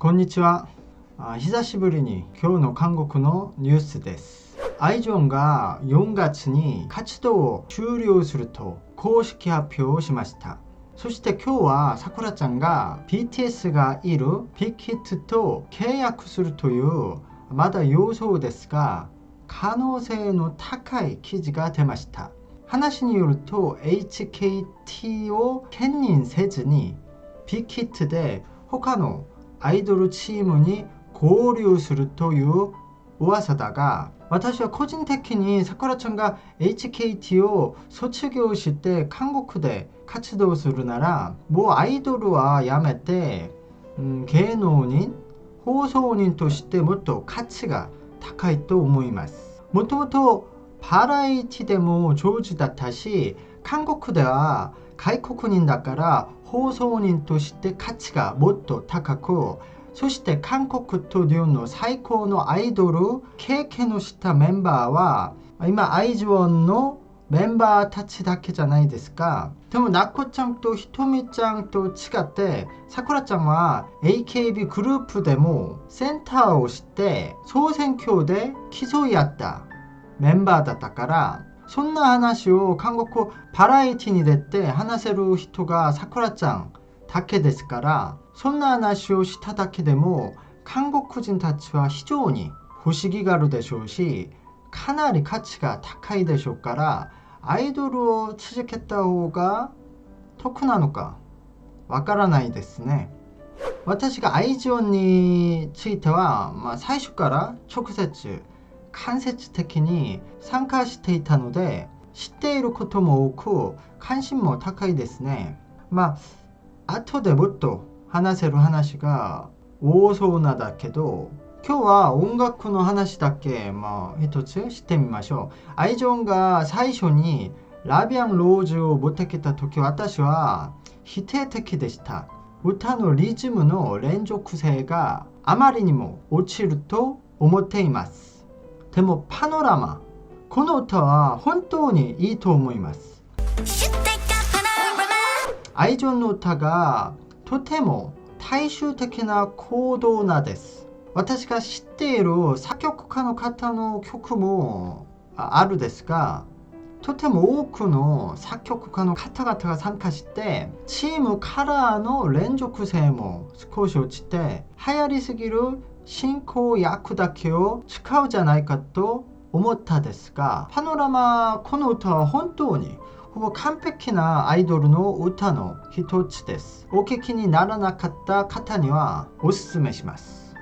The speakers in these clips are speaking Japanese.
こんにちは。久しぶりに今日の韓国のニュースです。アイジョンが4月に活動を終了すると公式発表をしました。そして今日はさくらちゃんが BTS がいるビッグヒットと契約するというまだ予想ですが可能性の高い記事が出ました。話によると HKT を兼任せずにビッグヒットで他のアイドルチームに合流するという噂だが私は個人的にさくらちゃんが HKT を卒業して韓国で活動するならもうアイドルはやめて、うん、芸能人放送人としてもっと価値が高いと思いますもともとバラエティでも上手だったし韓国では外国人だから 放送人として価値がもっと高くそして韓国と日本の最高のアイドル経験をしたメンバーは今アイズワンのメンバーたちだけじゃないですか。でもなこちゃんとひとみちゃんと違ってさくらちゃんは AKB グループでもセンターをして総選挙で競い合ったメンバーだったから そんな話を韓国バラエティに出て話せる人がさくらちゃんだけですからそんな話をしただけでも韓国人たちは非常に不思議があるでしょうしかなり価値が高いでしょうからアイドルを続けた方が得なのかわからないですね私がアイジオンについては、まあ、最初から直接 間接的に参加していたので知っていることも多く関心も高いですね。まあ後でもっと話せる話が多そうなだけど今日は音楽の話だけまあ一つしてみましょう。アイジョンが最初にラビアンローズを持ってきた時私は否定的でした。歌のリズムの連続性があまりにも落ちると思っています。でもパノラマこの歌は本当にいいと思いますアイジョンの歌がとても大衆的な行動なです私が知っている作曲家の方の曲もあるですがとても多くの作曲家の方々が参加してチームカラーの連続性も少し落ちて流行りすぎる 進行役だけを使うじゃないかと思ったですがパノラマこの歌は本当にほぼ完璧なアイドルの歌の一つです。お聞きにならなかった方にはおすすめします。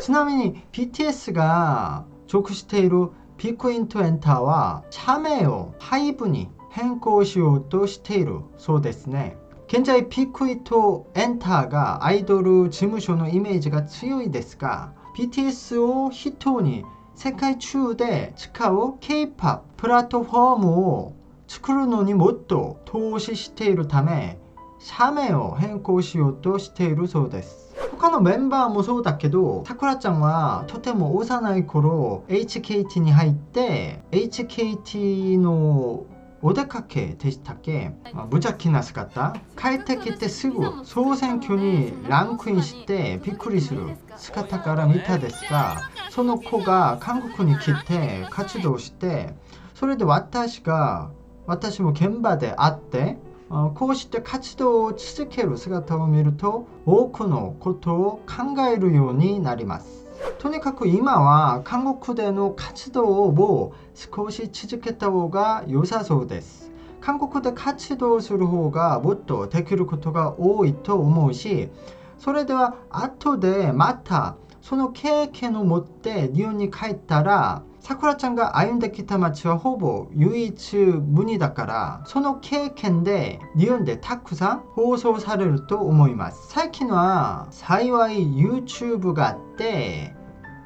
ちなみに BTS が属しているビッグイントエンターは社名をハイブに変更しようとしているそうですね。現在ビッグイントエンターがアイドル事務所のイメージが強いですが BTS を筆頭に世界中で使う K-POP プラットフォームを作るのにもっと投資しているため社名を変更しようとしているそうです。他のメンバーもそうだけどさくらちゃんはとても幼い頃 HKT に入って HKT のお出かけでしたっけ、まあ、無邪気な姿帰ってきてすぐ総選挙にランクインしてびっくりする姿から見たですがその子が韓国に来て活動してそれで私が私も現場で会ってこうして活動を続ける姿を見ると多くのことを考えるようになりますとにかく今は韓国での活動をも少し続けた方が良さそうです韓国で活動する方がもっとできることが多いと思うしそれでは後でまたその経験を持って日本に帰ったらさくらちゃんが歩んできた街はほぼ唯一無二だからその経験で日本でたくさん放送されると思います最近は幸い YouTube があって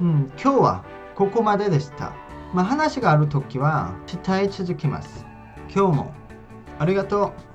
うん。今日はここまででした。まあ話がある時は伝え続けます。今日もありがとう。